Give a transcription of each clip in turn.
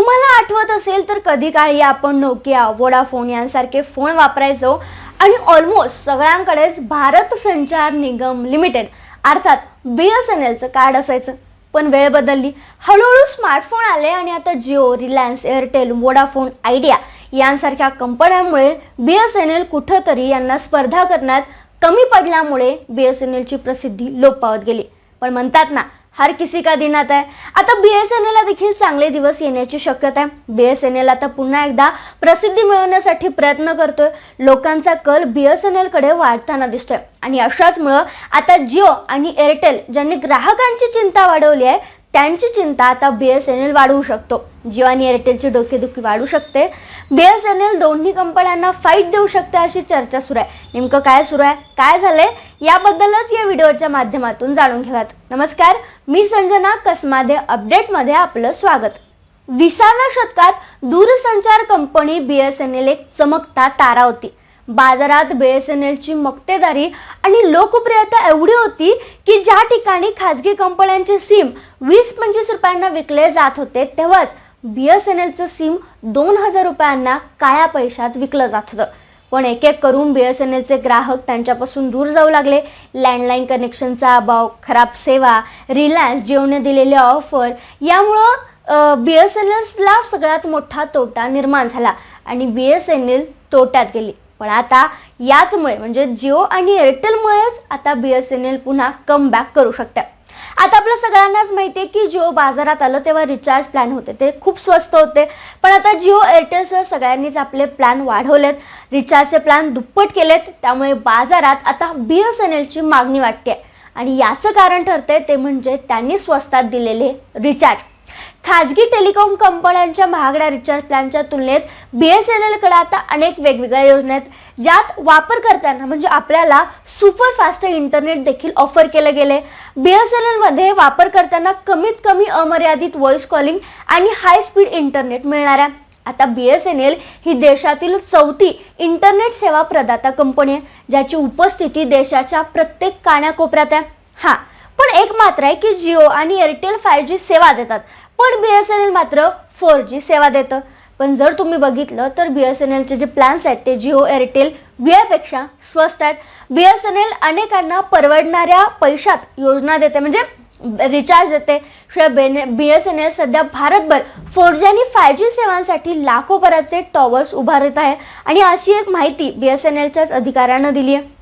तुम्हाला आठवत असेल तर कधी काळी आपण नोकिया वोडाफोन यांसारखे फोन वापरायचो आणि ऑलमोस्ट सगळ्यांकडेच भारत संचार निगम लिमिटेड अर्थात बी एस एन एलचं कार्ड असायचं. पण वेळ बदलली. हळूहळू स्मार्टफोन आले आणि आता Jio Reliance Airtel Vodafone Idea यांसारख्या कंपन्यांमुळे बी एस एन एल कुठंतरी यांना स्पर्धा करण्यात कमी पडल्यामुळे बी एस एन एलची प्रसिद्धी लोप पावत गेली. पण म्हणतात ना हर किसी का दिन आता है। आता बी एस एन एलला देखील चांगले दिवस येण्याची शक्यता आहे. बी एस एन एल आता पुन्हा एकदा प्रसिद्धी मिळवण्यासाठी प्रयत्न करतोय. लोकांचा कल बी एस एन एलकडे वाढताना दिसतोय. आणि अशाचमुळं आता जिओ आणि एअरटेल ज्यांनी ग्राहकांची चिंता वाढवली आहे त्यांची चिंता आता बी एस एन एल वाढवू शकतो. जिओ आणि एअरटेलची डोकेदुखी वाढू शकते. बी एस एन एल दोन्ही कंपन्यांना फाईट देऊ शकते अशी चर्चा सुरू आहे. नेमकं काय सुरू आहे? काय झालंय? याबद्दलच या व्हिडिओच्या माध्यमातून जाणून घेऊयात. नमस्कार मी संजना कसमादे. अपडेटमध्ये आपलं स्वागत. विसाव्या शतकात दूरसंचार company B S N L एक चमकता तारा होती. बाजारात बी एस एन एलची मक्तेदारी आणि लोकप्रियता एवढी होती की ज्या ठिकाणी खाजगी कंपन्यांचे सिम वीस पंचवीस रुपयांना विकले जात होते तेव्हाच बी एस एन एलचं सिम दोन हजार रुपयांना काळ्या पैशात विकलं जात होतं. पण एक एक करून बी एस एन एलचे ग्राहक त्यांच्यापासून दूर जाऊ लागले. लँडलाईन कनेक्शनचा अभाव खराब सेवा रिलायन्स जिओने दिलेले ऑफर यामुळं बी एस एन एलला सगळ्यात मोठा तोटा निर्माण झाला आणि बी एस एन एल तोट्यात गेली. पण आता याचमुळे म्हणजे जिओ आणि एअरटेलमुळेच आता बी एस एन एल पुन्हा कम बॅक करू शकते आता आपल्या सगळ्यांनाच माहिती आहे की जिओ बाजारात आलं तेव्हा रिचार्ज प्लॅन होते. ते खूप स्वस्त होते. पण आता जिओ एअरटेलसह सगळ्यांनीच आपले प्लॅन वाढवलेत. रिचार्जचे प्लॅन दुप्पट केलेत. त्यामुळे बाजारात आता बी एस एन एलची मागणी वाटते आणि याचं कारण ठरते ते म्हणजे त्यांनी स्वस्तात दिलेले रिचार्ज खाजगी टेलिकॉम कंपन्यांच्या महागड्या रिचार्ज प्लॅनच्या तुलनेत बी एस एन एलकडे आता अनेक वेगवेगळ्या योजना आहेत. ज्यात वापरकर्त्यांना म्हणजे आपल्याला सुपर फास्ट इंटरनेट देखील ऑफर केलं गेले बी एस एन एलमध्ये वापरकर्त्यांना कमीत कमी अमर्यादित व्हॉइस कॉलिंग आणि हाय स्पीड इंटरनेट मिळणार आहे आता बी एस एन एल ही देशातील चौथी इंटरनेट सेवा प्रदाता कंपनी आहे ज्याची उपस्थिती देशाच्या प्रत्येक कानाकोपऱ्यात आहे. हां पण एक मात्र आहे की जिओ आणि एअरटेल फाय जी सेवा देतात. पण बी एस एन एल मात्र फोर जी सेवा देतं. पण जर तुम्ही बघितलं तर बी एस एन एलचे जे प्लॅन्स आहेत ते जिओ एअरटेल पेक्षा स्वस्त आहेत. बी एस एन एल अनेकांना परवडणाऱ्या पैशात योजना देते म्हणजे रिचार्ज देते. शिवाय बेने बी एस एन एल सध्या भारतभर फोर जी आणि फाय जी सेवांसाठी लाखो भराचे टॉवर्स उभारत आहे. आणि अशी एक माहिती बी एस एन एलच्याच अधिकाऱ्यानं दिली आहे.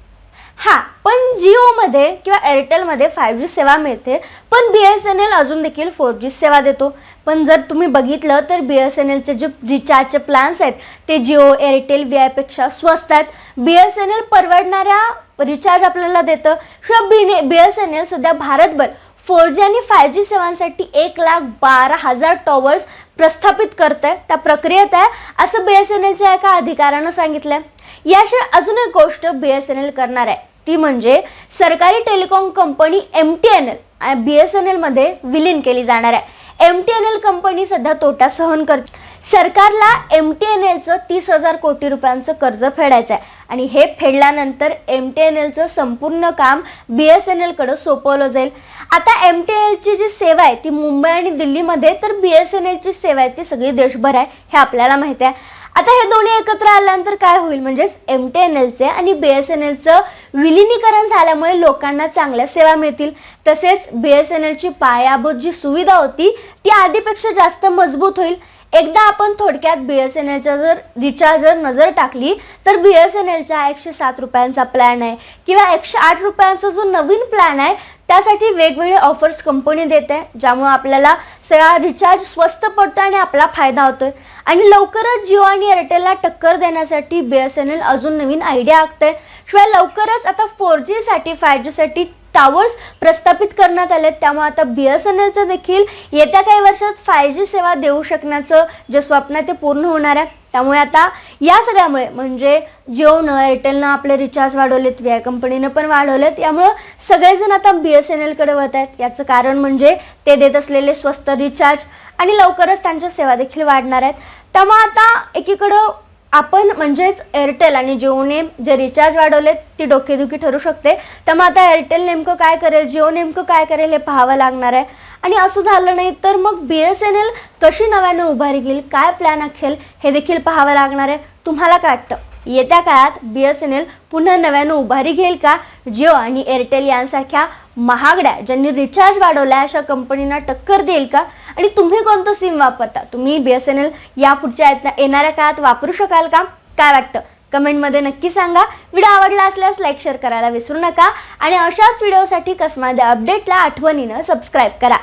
हा पण जिओमध्ये किंवा एअरटेलमध्ये फाय जी सेवा मिळते पण बी एस एन एल अजून देखील फोर जी सेवा देतो. पण जर तुम्ही बघितलं तर बी एस एन एलचे जे रिचार्जचे प्लॅन्स आहेत ते जिओ एअरटेल वी आयपेक्षा स्वस्त आहेत. बी एस एन एल परवडणाऱ्या रिचार्ज आपल्याला देतं. शिवाय B B S N L सध्या भारतभर फोर जी आणि फाय जी सेवांसाठी एक लाख बारा हजार टॉवर्स प्रस्थापित करत आहे त्या प्रक्रियेत आहे असं बी एस एन एलच्या एका अधिकाऱ्यानं सांगितलंय. याशिवाय अजून एक गोष्ट बी एस एन एल करणार आहे. ती म्हणजे सरकारी telecom company M T N L B S N एलमध्ये विलीन केली जाणार आहे. M T N L company सध्या तोटा सहन करते सरकारला एम टी एन एलचं तीस हजार कोटी रुपयांचं कर्ज फेडायचं आहे. आणि हे फेडल्यानंतर एम टी एन एलचं संपूर्ण काम बी एस एन एलकडं सोपवलं जाईल. आता एम टी एन एलची जी सेवा आहे ती मुंबई आणि दिल्लीमध्ये तर बी एस एन एलची सेवा आहे ती सगळी देशभर आहे हे आपल्याला माहिती आहे. आता हे दोन्ही एकत्र आल्यानंतर काय होईल? म्हणजेच एम टी एन एलचे आणि बी एस एन एलचं विलिनीकरण झाल्यामुळे लोकांना चांगल्या सेवा मिळतील. तसेच बी एस एन एलची पायाभूत जी सुविधा होती ती आधीपेक्षा जास्त मजबूत होईल. एकदा आपण थोडक्यात बी एस एन एलच्या जर रिचार्जवर नजर टाकली तर बी एस एन एलच्या एकशे सात रुपयांचा प्लॅन आहे. किंवा एकशे आठ रुपयांचा जो नवीन प्लॅन आहे त्यासाठी वेगवेगळे ऑफर्स कंपनी देते ज्यामुळे आपल्याला सगळा रिचार्ज स्वस्त पडतो आणि आपला फायदा होतोय. आणि लवकरच जिओ आणि एअरटेलला टक्कर देण्यासाठी बी एस एन एल अजून नवीन आयडिया आखते शिवाय लवकरच आता फोर जीसाठी फाय जीसाठी टावर्स प्रस्थापित करण्यात आले त्यामुळे आता बी एस एन एलचं देखील येत्या काही वर्षात फाय जी सेवा देऊ शकण्याचं जे स्वप्न आहे ते पूर्ण होणार आहे. त्यामुळे आता या सगळ्यामुळे म्हणजे जिओनं एअरटेलनं आपले रिचार्ज वाढवलेत व्ही आय कंपनीनं पण वाढवलेत यामुळं सगळेजण आता बी एस एन एलकडे वळत आहेत. याचं कारण म्हणजे ते देत असलेले स्वस्त रिचार्ज आणि लवकरच त्यांच्या सेवा देखील वाढणार आहेत. त्यामुळे आता एकीकडं आपण म्हणजेच एअरटेल आणि जिओने जे रिचार्ज वाढवलेत ती डोकेदुखी ठरू शकते. त्यामुळे आता एअरटेल नेमकं काय करेल जिओ नेमकं काय करेल हे पाहावं लागणार आहे. आणि असं झालं नाही तर मग बी एस एन एल कशी नव्यानं उभारी घेईल काय प्लॅन आखेल हे देखील पाहावं लागणार आहे. तुम्हाला काय वाटतं? येत्या काळात बी एस एन एल पुन्हा नव्यानं उभारी घेईल का? जिओ आणि एअरटेल यांसारख्या महागड्या ज्यांनी रिचार्ज वाढवला अशा कंपनींना टक्कर देईल का? आणि तुम्ही कोणतं सिम वापरता? तुम्ही बी एस एन एल या पुढच्या येणाऱ्या काळात वापरू शकाल का? काय वाटतं? कमेंटमध्ये नक्की सांगा. व्हिडिओ आवडला असल्यास लाईक शेअर करायला विसरू नका. आणि अशाच व्हिडिओसाठी कसमाद्या अपडेटला आठवणीनं सबस्क्राईब करा.